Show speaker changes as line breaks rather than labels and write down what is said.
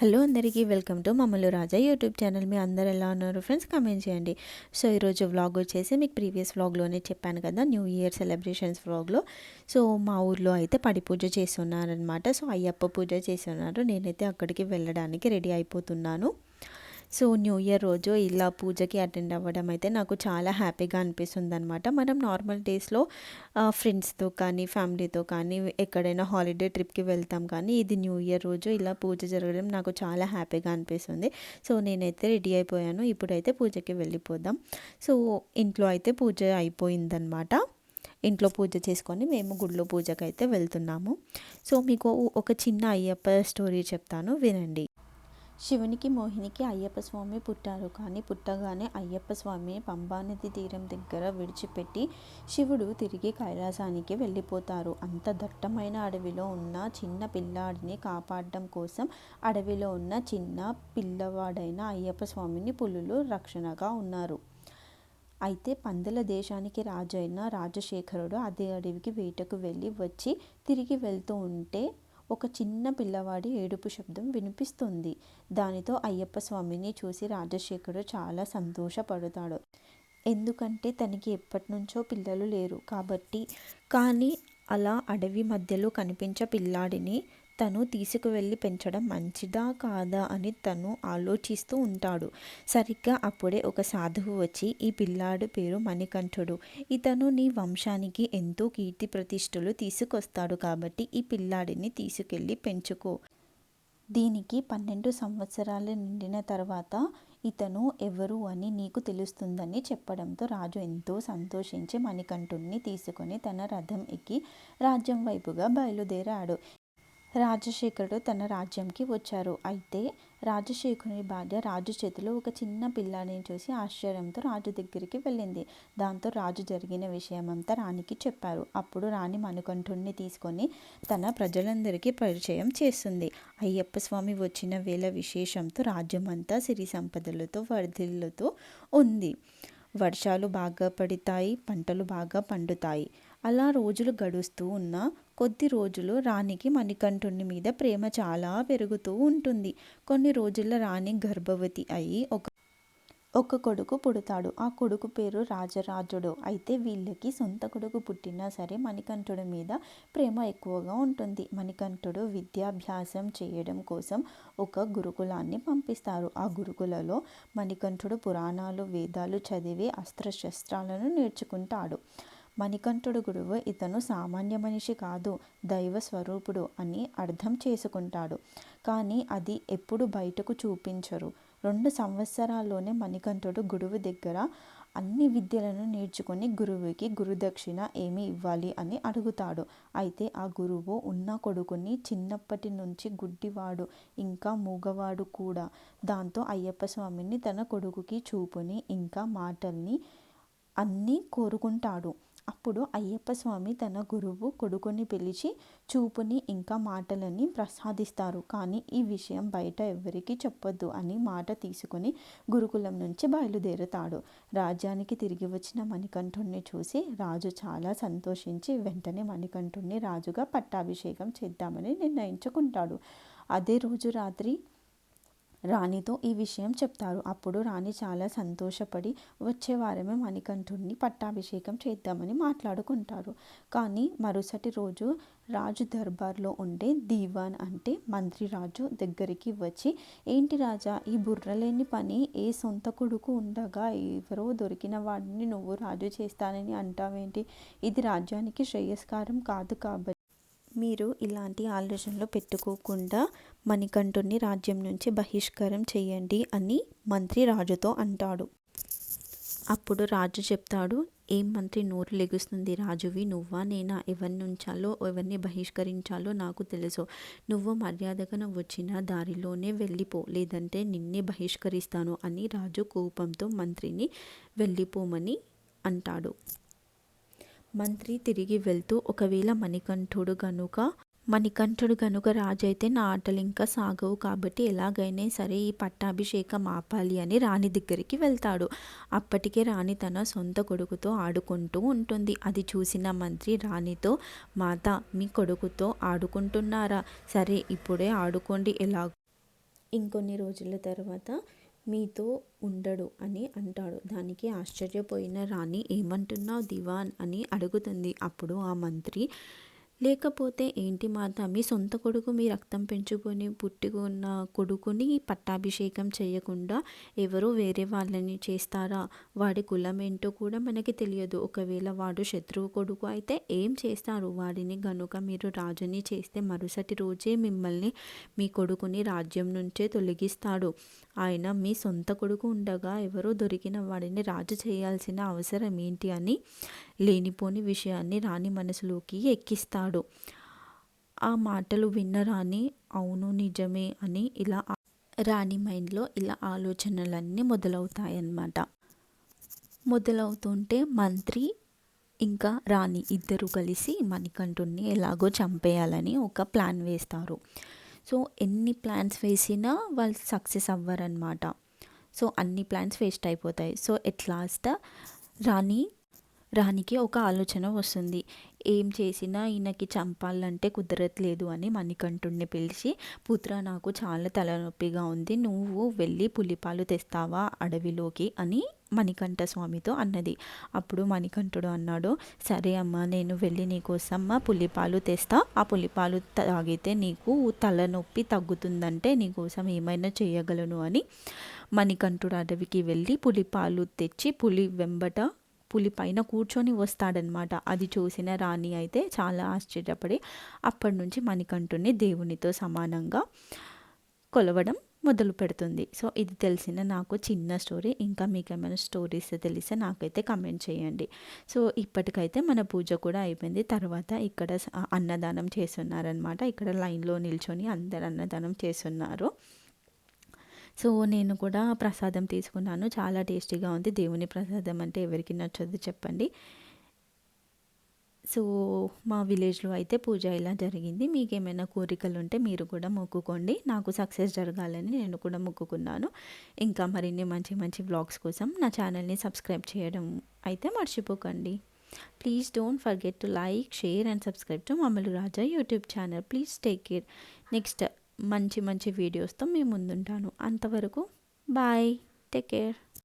Hello అందరికీ welcome to మమ్మల్ని Raja YouTube channel. మీ అందరు ఎలా ఉన్నారు? ఫ్రెండ్స్ కమెంట్ చేయండి. సో ఈరోజు వ్లాగ్ వచ్చేసి మీకు ప్రీవియస్ వ్లాగ్లోనే చెప్పాను కదా న్యూ ఇయర్ సెలబ్రేషన్స్ వ్లాగ్లో. సో మా ఊర్లో అయితే పడి పూజ చేస్తున్నారనమాట సో అయ్యప్ప పూజ చేస్తున్నారు. నేనైతే అక్కడికి వెళ్ళడానికి రెడీ అయిపోతున్నాను. సో న్యూ ఇయర్ రోజు ఇలా పూజకి అటెండ్ అవ్వడం అయితే నాకు చాలా హ్యాపీగా అనిపిస్తుంది అనమాట మనం నార్మల్ డేస్లో ఫ్రెండ్స్తో కానీ ఫ్యామిలీతో కానీ ఎక్కడైనా హాలిడే ట్రిప్కి వెళ్తాం కానీ ఇది న్యూ ఇయర్ రోజు ఇలా పూజ జరగడం నాకు చాలా హ్యాపీగా అనిపిస్తుంది. సో నేనైతే రెడీ అయిపోయాను. ఇప్పుడైతే పూజకి వెళ్ళిపోదాం. సో ఇంట్లో అయితే పూజ అయిపోయిందనమాట ఇంట్లో పూజ చేసుకొని మేము గుడిలో పూజకి అయితే వెళ్తున్నాము. సో మీకు ఒక చిన్న అయ్యప్ప స్టోరీ చెప్తాను. వినండి. శివునికి మోహినికి అయ్యప్ప స్వామి పుట్టారు. కానీ పుట్టగానే అయ్యప్ప స్వామి పంబానది తీరం దగ్గర విడిచిపెట్టి శివుడు తిరిగి కైలాసానికి వెళ్ళిపోతారు. అంత దట్టమైన అడవిలో ఉన్న చిన్న పిల్లాడిని కాపాడడం కోసం అడవిలో ఉన్న చిన్న పిల్లవాడైన అయ్యప్ప స్వామిని పులులు రక్షణగా ఉన్నారు. అయితే పందల దేశానికి రాజైన రాజశేఖరుడు అదే అడవికి వేటకు వెళ్ళి వచ్చి తిరిగి వెళ్తూ ఉంటే ఒక చిన్న పిల్లవాడి ఏడుపు శబ్దం వినిపిస్తుంది. దానితో అయ్యప్ప స్వామిని చూసి రాజశేఖరుడు చాలా సంతోషపడతాడు. ఎందుకంటే తనకి ఎప్పటి నుంచో పిల్లలు లేరు కాబట్టి. కానీ అలా అడవి మధ్యలో కనిపించే పిల్లాడిని తను తీసుకువెళ్ళి పెంచడం మంచిదా కాదా అని తను ఆలోచిస్తూ ఉంటాడు. సరిగ్గా అప్పుడే ఒక సాధువు వచ్చి ఈ పిల్లాడు పేరు మణికంఠుడు. ఇతను నీ వంశానికి ఎంతో కీర్తి ప్రతిష్టలు తీసుకొస్తాడు కాబట్టి ఈ పిల్లాడిని తీసుకెళ్ళి పెంచుకో. దీనికి పన్నెండు సంవత్సరాలు నిండిన తర్వాత ఇతను ఎవరు అని నీకు తెలుస్తుందని చెప్పడంతో రాజు ఎంతో సంతోషించి మణికంఠుణ్ణి తీసుకొని తన రథం ఎక్కి రాజ్యం వైపుగా బయలుదేరాడు. రాజశేఖరుడు తన రాజ్యంకి వచ్చారు. అయితే రాజశేఖరుని భార్య రాజు చేతిలో ఒక చిన్న పిల్లాడిని చూసి ఆశ్చర్యంతో రాజు దగ్గరికి వెళ్ళింది. దాంతో రాజు జరిగిన విషయమంతా రాణికి చెప్పారు. అప్పుడు రాణి మనుకంఠుణ్ణి తీసుకొని తన ప్రజలందరికీ పరిచయం చేస్తుంది. అయ్యప్ప స్వామి వచ్చిన వేళ విశేషంతో రాజ్యమంతా సిరి సంపదలతో వర్ధిల్లుతూ ఉంది. వర్షాలు బాగా పడతాయి పంటలు బాగా పండుతాయి. అలా రోజులు గడుస్తూ ఉన్న కొద్ది రోజులు రాణికి మణికంఠుని మీద ప్రేమ చాలా పెరుగుతూ ఉంటుంది. కొన్ని రోజుల రాణి గర్భవతి అయి ఒక ఒక కొడుకు పుడతాడు. ఆ కొడుకు పేరు రాజరాజుడు. అయితే వీళ్ళకి సొంత కొడుకు పుట్టినా సరే మణికంఠుడి మీద ప్రేమ ఎక్కువగా ఉంటుంది. మణికంఠుడు విద్యాభ్యాసం చేయడం కోసం ఒక గురుకులాన్ని పంపిస్తారు. ఆ గురుకులలో మణికంఠుడు పురాణాలు వేదాలు చదివి అస్త్రశస్త్రాలను నేర్చుకుంటాడు. మణికంఠుడు గురువు ఇతను సామాన్య మనిషి కాదు దైవ స్వరూపుడు అని అర్థం చేసుకుంటాడు. కానీ అది ఎప్పుడు బయటకు చూపించరు. రెండు సంవత్సరాల్లోనే మణికంఠుడు గురువు దగ్గర అన్ని విద్యలను నేర్చుకుని గురువుకి గురుదక్షిణ ఏమి ఇవ్వాలి అని అడుగుతాడు. అయితే ఆ గురువు ఉన్న కొడుకుని చిన్నప్పటి నుంచి గుడ్డివాడు ఇంకా మూగవాడు కూడా. దాంతో అయ్యప్ప స్వామిని తన కొడుకుకి చూపుని ఇంకా మాటల్ని అన్నీ కోరుకుంటాడు. అప్పుడు అయ్యప్ప స్వామి తన గురువు కొడుకుని పిలిచి చూపుని ఇంకా మాటలని ప్రసాదిస్తారు. కానీ ఈ విషయం బయట ఎవరికి చెప్పొద్దు అని మాట తీసుకుని గురుకులం నుంచి బయలుదేరుతాడు. రాజ్యానికి తిరిగి వచ్చిన మణికంఠుణ్ణి చూసి రాజు చాలా సంతోషించి వెంటనే మణికంఠుణ్ణి రాజుగా పట్టాభిషేకం చేద్దామని నిర్ణయించుకుంటాడు. అదే రోజు రాత్రి రాణితో ఈ విషయం చెప్తారు. అప్పుడు రాణి చాలా సంతోషపడి వచ్చే వారమే మణికంఠుడిని పట్టాభిషేకం చేద్దామని మాట్లాడుకుంటారు. కానీ మరుసటి రోజు రాజు దర్బార్లో ఉండే దీవాన్ అంటే మంత్రి రాజు దగ్గరికి వచ్చి ఏంటి రాజా ఈ బుర్రలేని పని ఏ సొంత కొడుకు ఉండగా ఎవరో దొరికిన వాడిని నువ్వు రాజు చేస్తానని అంటావేంటి? ఇది రాజ్యానికి శ్రేయస్కారం కాదు కాబట్టి మీరు ఇలాంటి ఆలోచనలు పెట్టుకోకుండా మణికంఠుని రాజ్యం నుంచి బహిష్కారం చేయండి అని మంత్రి రాజుతో అంటాడు. అప్పుడు రాజు చెప్తాడు ఏం మంత్రి నోరు లెగుస్తుంది రాజువి? నువ్వా నేనా? ఎవరిని ఉంచాలో ఎవరిని బహిష్కరించాలో నాకు తెలుసు. నువ్వు మర్యాదగా వచ్చిన దారిలోనే వెళ్ళిపో లేదంటే నిన్నే బహిష్కరిస్తాను అని రాజు కోపంతో మంత్రిని వెళ్ళిపోమని అంటాడు. మంత్రి తిరిగి వెళ్తూ ఒకవేళ మణికంఠుడు గనుక మణికంఠుడు గనుక రాజైతే నా ఆటలు ఇంకా సాగవు కాబట్టి ఎలాగైనా సరే ఈ పట్టాభిషేకం ఆపాలి అని రాణి దగ్గరికి వెళ్తాడు. అప్పటికే రాణి తన సొంత కొడుకుతో ఆడుకుంటూ ఉంటుంది. అది చూసిన మంత్రి రాణితో మాత మీ కొడుకుతో ఆడుకుంటున్నారా? సరే ఇప్పుడే ఆడుకోండి ఎలా ఇంకొన్ని రోజుల తర్వాత మీతో ఉండడు అని అంటాడు. దానికి ఆశ్చర్యపోయిన రాణి ఏమంటున్నావు దివాన్? అని అడుగుతుంది. అప్పుడు ఆ మంత్రి లేకపోతే ఏంటి మాత మీ సొంత కొడుకు మీ రక్తం పెంచుకొని పుట్టుకున్న కొడుకుని పట్టాభిషేకం చేయకుండా ఎవరో వేరే వాళ్ళని చేస్తారా? వాడి కులం ఏంటో కూడా మనకి తెలియదు. ఒకవేళ వాడు శత్రువు కొడుకు అయితే ఏం చేస్తారు? వాడిని గనుక మీరు రాజుని చేస్తే మరుసటి రోజే మిమ్మల్ని మీ కొడుకుని రాజ్యం నుంచే తొలగిస్తాడు. ఆయన మీ సొంత కొడుకు ఉండగా ఎవరో దొరికిన వాడిని రాజు చేయాల్సిన అవసరం ఏంటి అని లేనిపోని విషయాన్ని రాణి మనసులోకి ఎక్కిస్తాడు. ఆ మాటలు విన్న రాణి అవును నిజమే అని ఇలా రాణి మైండ్లో ఇలా ఆలోచనలన్నీ మొదలవుతాయన్నమాట. మొదలవుతుంటే మంత్రి ఇంకా రాణి ఇద్దరు కలిసి మణికంఠుణ్ణి ఎలాగో చంపేయాలని ఒక ప్లాన్ వేస్తారు. సో ఎన్ని ప్లాన్స్ వేసినా వాళ్ళు సక్సెస్ అవ్వరన్నమాట. సో అన్ని ప్లాన్స్ వేస్ట్ అయిపోతాయి. సో ఎట్ లాస్ట్ రాణి రాణికి ఒక ఆలోచన వస్తుంది. ఏం చేసినా ఈయనకి చంపాలంటే కుదరట్లేదు అని మణికంఠుడిని పిలిచి పుత్ర నాకు చాలా తలనొప్పిగా ఉంది. నువ్వు వెళ్ళి పులిపాలు తెస్తావా అడవిలోకి అని మణికంఠ స్వామితో అన్నది. అప్పుడు మణికంఠుడు అన్నాడు సరే అమ్మ నేను వెళ్ళి నీకోసం పులిపాలు తెస్తా. ఆ పులిపాలు తాగితే నీకు తలనొప్పి తగ్గుతుందంటే నీకోసం ఏమైనా చేయగలను అని మణికంఠుడు అడవికి వెళ్ళి పులిపాలు తెచ్చి పులి వెంబట పులి పైన కూర్చొని వస్తాడనమాట అది చూసిన రాణి అయితే చాలా ఆశ్చర్యపడి అప్పటి నుంచి మణికంఠుని దేవునితో సమానంగా కొలవడం మొదలు పెడుతుంది. సో ఇది తెలిసిన నాకు చిన్న స్టోరీ. ఇంకా మీకు ఏమైనా స్టోరీస్ తెలిస్తే నాకైతే కమెంట్ చేయండి. సో ఇప్పటికైతే మన పూజ కూడా అయిపోయింది. తర్వాత ఇక్కడ అన్నదానం చేస్తున్నారనమాట ఇక్కడ లైన్లో నిల్చొని అందరు అన్నదానం చేస్తున్నారు. సో నేను కూడా ప్రసాదం తీసుకున్నాను. చాలా టేస్టీగా ఉంది. దేవుని ప్రసాదం అంటే ఎవరికి నచ్చదు చెప్పండి. సో మా విలేజ్లో అయితే పూజ ఇలా జరిగింది. మీకు ఏమైనా కోరికలు ఉంటే మీరు కూడా మొక్కుకోండి. నాకు సక్సెస్ జరగాలని నేను కూడా మొక్కుకున్నాను. ఇంకా మరిన్ని మంచి మంచి బ్లాగ్స్ కోసం నా ఛానల్ని సబ్స్క్రైబ్ చేయడం అయితే మర్చిపోకండి. Please don't forget to like share and subscribe to మమ్మల్ని Raja YouTube channel. Please take care. Next మంచి మంచి వీడియోస్తో మేము ముందుంటాను. అంతవరకు బాయ్. Take care